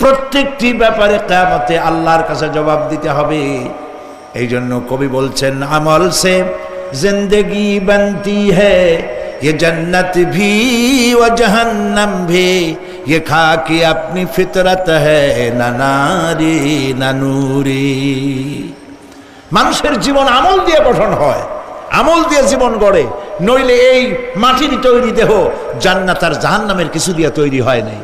প্রত্যেকটি ব্যাপারে কেয়ামতে আল্লাহর কাছে জবাব দিতে হবে এই জন্য কবি বলছেন আমল সে জিন্দগি बनती है ये जन्नत भी व जहन्नम भी ये खाकी अपनी फितरत है না নারী না নূরি মানুষের জীবন আমল দিয়ে গঠন হয় আমল দিয়ে জীবন গড়ে নইলে এই মাটির তৈরি দেহ জান্নাত আর জাহান্নামের কিছু দিয়ে তৈরি হয় নাই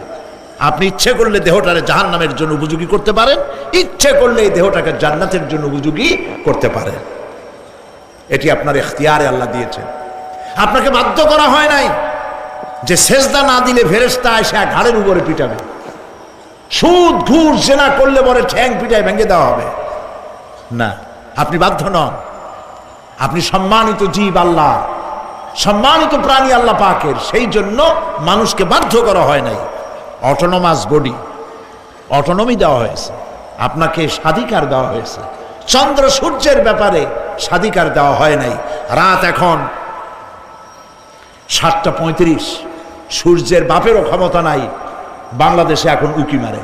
আপনি ইচ্ছে করলে দেহটারে জাহান্নামের জন্য উপযোগী করতে পারেন, ইচ্ছে করলে এই দেহটাকে জান্নাতের জন্য উপযোগী করতে পারেন। এটি আপনার এখতিয়ারে আল্লাহ দিয়েছেন আপনাকে বাধ্য করা হয় নাই যে সেজদা না দিলে ফেরেস্তা এসে ঘাড়ের উপরে পিটাবে। সুদ, ঘুষ, জেনা করলে পরে ঠ্যাং পিটায় ভেঙে দেওয়া হবে। না, আপনি বাধ্য নন। আপনি সম্মানিত জীব আল্লাহ, সম্মানিত প্রাণী আল্লাহ পাকের। সেই জন্য মানুষকে বাধ্য করা হয় নাই। অটোনোমাস বডি অটোনমি দেওয়া হয়েছে, আপনাকে স্বাধিকার দেওয়া হয়েছে। চন্দ্র সূর্যের ব্যাপারে স্বাধিকার দেওয়া হয় নাই। রাত এখন সাতটা পঁয়ত্রিশ, সূর্যের বাপেরও ক্ষমতা নাই, বাংলাদেশে এখন উকি মারে।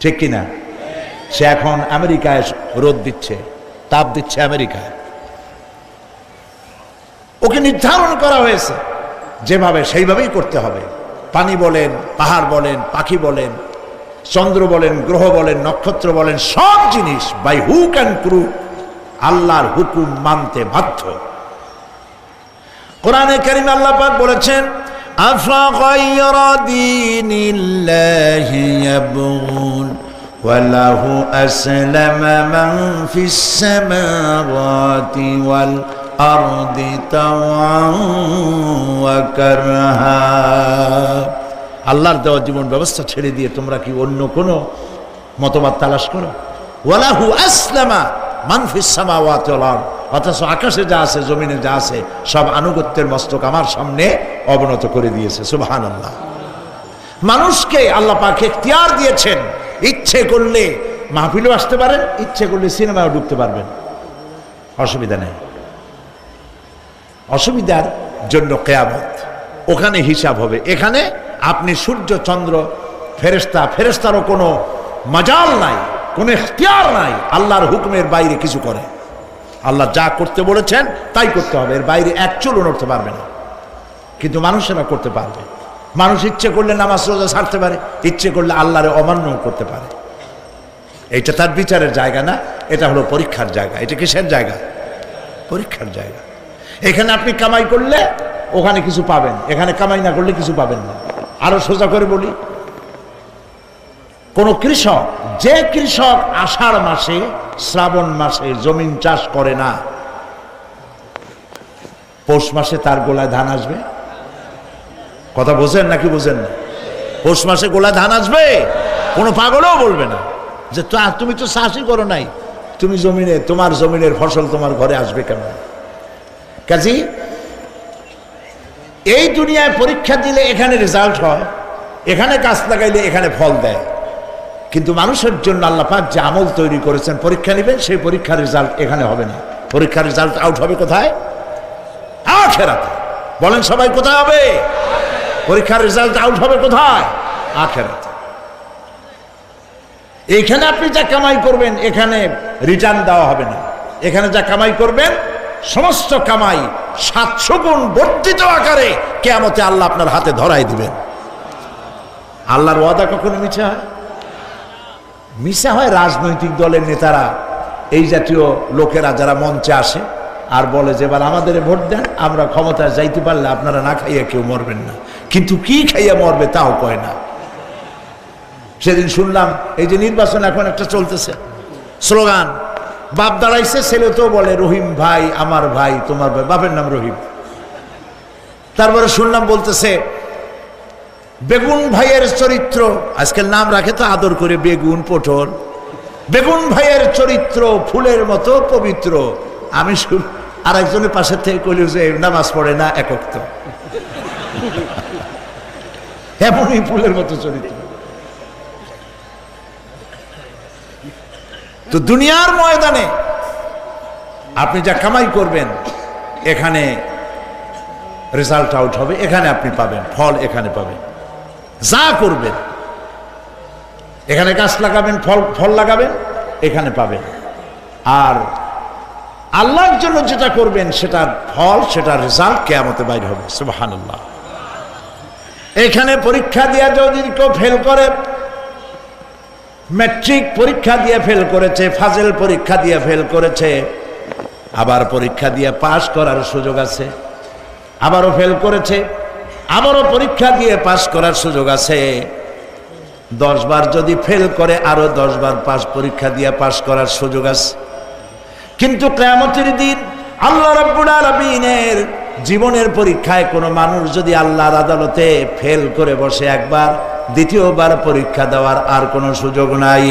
ঠিক কিনা সে এখন আমেরিকায় রোদ দিচ্ছে, তাপ দিচ্ছে আমেরিকায়। ওকে নির্ধারণ করা হয়েছে, যেভাবে সেইভাবেই করতে হবে। পানি বলেন পাহাড় বলেন পাখি বলেন চন্দ্র বলেন গ্রহ বলেন নক্ষত্র বলেন সব জিনিস বাই হুক অ্যান্ড ক্রু আল্লাহর হুকুম মানতে বাধ্য কোরআনে করিম আল্লাহ পাক বলেছেন أفغير دين الله يبغون وله أسلم من في السماوات والأرض طوعا وكرها আল্লাহর দেওয়া জীবন ব্যবস্থা ছেড়ে দিয়ে তোমরা কি অন্য কোনো মতবাদ তালাশ করো ওয়ালাহু আসলামা মানফিস সামাওয়াতি ওয়াল আরদ অথচ আকাশে যা আছে জমিনে যা আছে সব আনুগত্যের মস্তক আমার সামনে অবনত করে দিয়েছে সুবহানাল্লাহ মানুষকে আল্লাহ পাক এখতিয়ার দিয়েছেন ইচ্ছে করলে মাহফিলও আসতে পারেন ইচ্ছে করলে সিনেমাও ঢুকতে পারবেন অসুবিধা নেই অসুবিধার জন্য কেয়ামত। ওখানে হিসাব হবে। এখানে আপনি সূর্য, চন্দ্র ফেরেস্তা ফেরেস্তারও কোনো মজাল নাই, কোনো এখতিয়ার নাই। আল্লাহর হুকুমের বাইরে কিছু করে। আল্লাহ যা করতে বলেছেন তাই করতে হবে। এর বাইরে এক চুলও নড়তে পারবে না। কিন্তু মানুষেরা করতে পারবে। মানুষ ইচ্ছে করলে নামাজ রোজা ছাড়তে পারে, ইচ্ছে করলে আল্লাহরে অমান্য করতে পারে। এটা তার বিচারের জায়গা না, এটা হলো পরীক্ষার জায়গা। এটা কিসের জায়গা? পরীক্ষার জায়গা। এখানে আপনি কামাই করলে ওখানে কিছু পাবেন, এখানে কামাই না করলে কিছু পাবেন না। আরও সোজা করে বলি, কোন কৃষক, যে কৃষক আষাঢ় মাসে, শ্রাবণ মাসে জমিন চাষ করে না, পৌষ মাসে তার গোলায় ধান আসবে? কথা বোঝেন নাকি বোঝেন না? পৌষ মাসে গোলায় ধান আসবে? কোনো পাগলও বলবে না যে তুমি তো চাষই করো নাই। তুমি জমিনে, তোমার জমিনের ফসল তোমার ঘরে আসবে কেমন কাজী, এই দুনিয়ায় পরীক্ষা দিলে এখানে রেজাল্ট হয়, এখানে গাছ লাগাইলে এখানে ফল দেয়। কিন্তু মানুষের জন্য আল্লাহ পাক যে আমল তৈরি করেছেন, পরীক্ষা নেবেন, সেই পরীক্ষার রেজাল্ট এখানে হবে না। পরীক্ষার রেজাল্ট আউট হবে কোথায়? আখেরাতে। বলেন সবাই কোথায় হবে? পরীক্ষার রেজাল্ট আউট হবে কোথায়? আখেরাতে। এখানে আপনি যা কামাই করবেন, এখানে রিটার্ন দেওয়া হবে না। এখানে যা কামাই করবেন সমস্ত কামাই সাতশো গুণ বর্ধিত আকারে কেয়ামতে আল্লাহ আপনার হাতে ধরাই দিবেন। আল্লাহর ওয়াদা কখনো মিছে হয়? মিশা হয় রাজনৈতিক দলের নেতারা, এই জাতীয় লোকেরা যারা মঞ্চে আসে আর বলে যে, এবার আমাদের ভোট দেন, আমরা ক্ষমতায় যাইতে পারলে আপনারা না খাইয়া কেউ মরবেন না। কিন্তু কি খাইয়া মরবে তাও কয় না। সেদিন শুনলাম, এই যে নির্বাচন এখন একটা চলতেছে। স্লোগান বাপ দাঁড়াইছে ছেলে তো বলে, রহিম ভাই, আমার ভাই, তোমার ভাই। বাপের নাম রহিম। তারপরে শুনলাম বলতেছে, বেগুন ভাইয়ের চরিত্র আজকাল নাম রাখে তো আদর করে, বেগুন, পটল। বেগুন ভাইয়ের চরিত্র ফুলের মতো পবিত্র। আমি আর একজনের পাশের থেকে কইল যে, নামাজ পড়ে না, একক তো। এমনই ফুলের মতো চরিত্র। তো দুনিয়ার ময়দানে আপনি যা কামাই করবেন, এখানে রেজাল্ট আউট হবে, এখানে আপনি পাবেন, ফল এখানে পাবেন। যা করবেন, এখানে গাছ লাগাবেন, ফল ফল লাগাবেন, এখানে পাবেন। আর আল্লাহর জন্য যেটা করবেন, সেটার ফল, সেটার রেজাল্ট কেয়ামতে বাইরে হবে, সুবহানাল্লাহ। এখানে পরীক্ষা দিয়ে যদি কেউ ফেল করে ম্যাট্রিক পরীক্ষা দিয়ে ফেল করেছে, ফাজেল পরীক্ষা দিয়ে ফেল করেছে। আবার পরীক্ষা দিয়ে পাশ করার সুযোগ আছে। আবারও ফেল করেছে, আবারও পরীক্ষা দিয়ে পাশ করার সুযোগ আছে। দশ বার যদি ফেল করে, আরও দশ বার পাস পরীক্ষা দিয়ে পাশ করার সুযোগ আছে। কিন্তু কেয়ামতের দিন আল্লাহ রাব্বুল আলামিনের জীবনের পরীক্ষায় কোনো মানুষ যদি আল্লাহর আদালতে ফেল করে বসে একবার দ্বিতীয়বার পরীক্ষা দেওয়ার আর কোনো সুযোগ নাই।